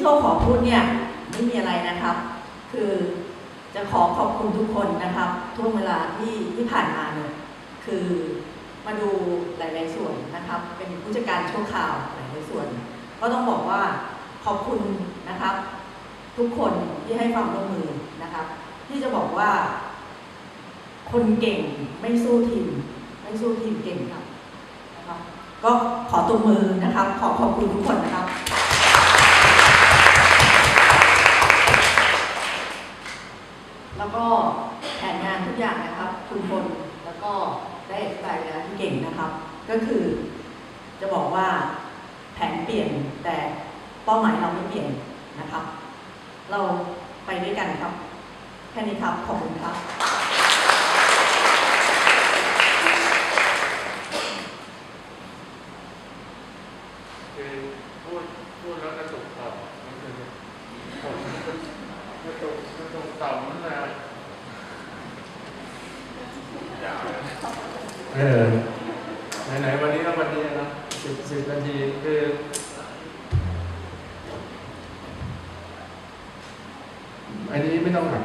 โชคขอพูดเนี่ยไม่มีอะไรนะครับ คือจะขอขอบคุณทุกคนนะครับช่วงเวลาที่ที่ผ่านมาเนี่ยคือมาดูหลาย ๆ ส่วนนะครับ เป็นผู้จัดการชั่วคราวหลาย ๆ ส่วน ก็ต้องบอกว่าขอบคุณนะครับ ทุกคนที่ให้ความร่วมมือนะครับ ที่จะบอกว่า คนเก่งไม่สู้ทีมไม่สู้ทีมเก่งครับนะครับ ก็ขอตัวมือนะครับ ขอขอบคุณทุกคนนะครับ แล้วก็แผนงานทุกอย่างนะครับ คุณพลแล้วก็ได้อธิบายแล้วที่เก่งนะครับ ก็คือจะบอกว่าแผนเปลี่ยนแต่เป้าหมายเราไม่เปลี่ยนนะครับ เราไปด้วยกันครับ แค่นี้ครับขอบคุณครับคือพูดพูดแล้วกระตุกต่อมันคือผม กระตุกกระตุกต่อมันนะยาวเลยเออไหนๆวันนี้ก็วันนี้นะสิบสิบนาทีคืออันนี้ไม่ต้องหัก